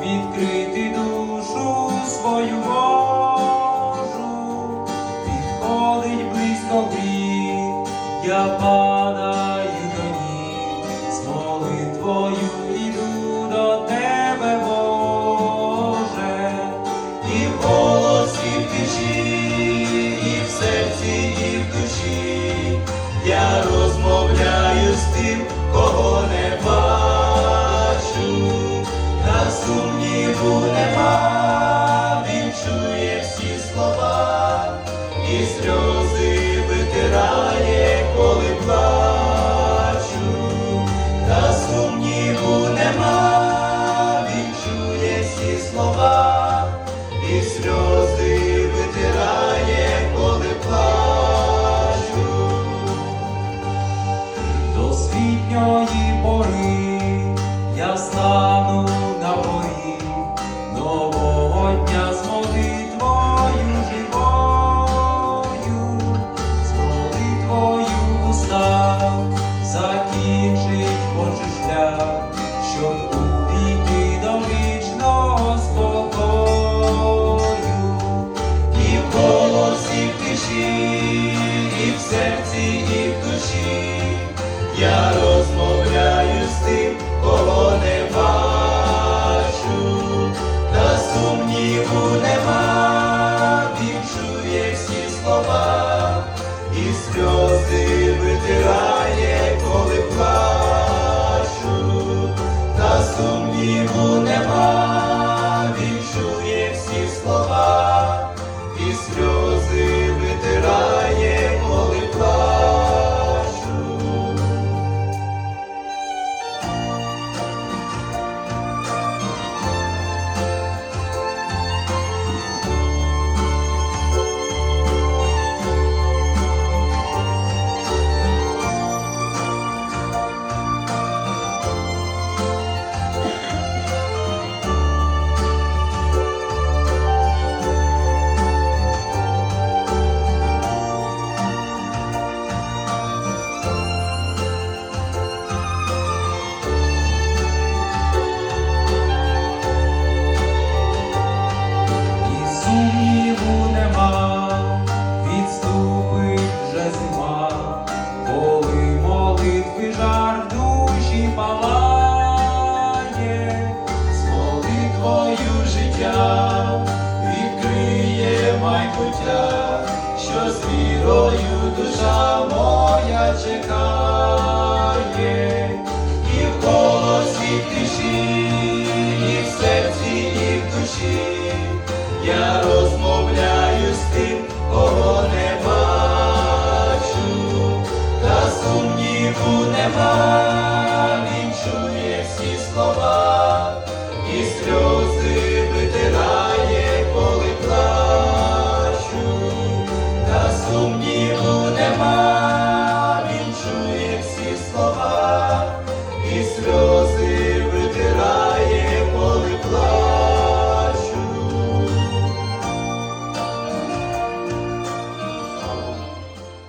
відкрити душу свою можу, підходить близько брід, я падаю до ніг, з молитвою іду до тебе, Боже, і в голосі в тиші, і в серці, і в душі, я розмовляю з тим, кого не бачу. Світу нема, він чує всі слова, і сльози витирає, коли плачу, та сумніву нема, він чує всі слова, і сльози витирає, коли плачу, до світньої пори я стану. poder. вірою душа моя чекає, і в голосі в тиші, і в серці, і в душі я розмовляю.